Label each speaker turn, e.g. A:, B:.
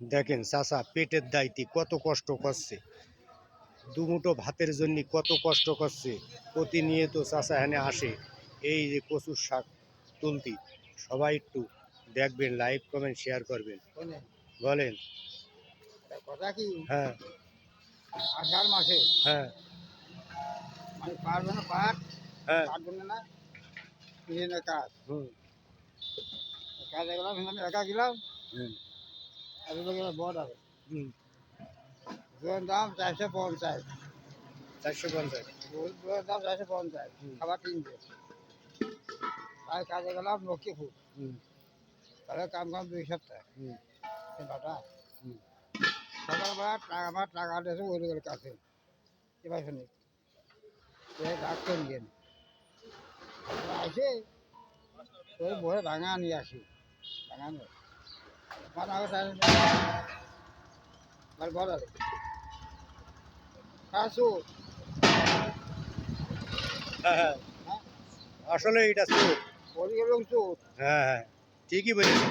A: দেখেন চাচা পেটের দায়িত্বে কত কষ্ট করছে। দুমুটো ভাতের জন্য কত কষ্ট করছে। প্রতিনিয়ত চাচা এখানে আসে এই যে কচুর শাক তুলতি। সবাই একটু দেখবেন লাইক কমেন্ট শেয়ার করবেন। বলেন।
B: তা কথা কি?
A: হ্যাঁ।
B: আষাঢ় মাসে।
A: হ্যাঁ।
B: মানে পারবে না পাট?
A: হ্যাঁ।
B: পারবে না বিভিন্ন কাজ।
A: হুম।
B: কাজে গেলাম আমি একা গেলাম।
A: হুম।
B: হবে।
A: হুম।
B: দুধের দাম চারশো পঞ্চাশ।
A: চারশো পঞ্চাশ।
B: দাম চারশো পঞ্চাশ। খাবার তিনটে তাই কাজে গেলাম লক্ষ্মীপুর।
A: হুম।
B: তাহলে কাম কাম দুই সপ্তাহ।
A: হুম।
B: বাটা
A: হুম।
B: সকালবেলা টাকা আমার টাকা দিয়েছে ওই লোকের কাছে। এবার শুনি। ডাক্তার নিয়ে আসে। ওই বই ভাঙা নিয়ে আসি। ভাঙা নিয়ে বড়
A: হ্যাঁ হ্যাঁ আসলে এটা
B: চোর
A: হ্যাঁ হ্যাঁ। ঠিকই বলেছেন।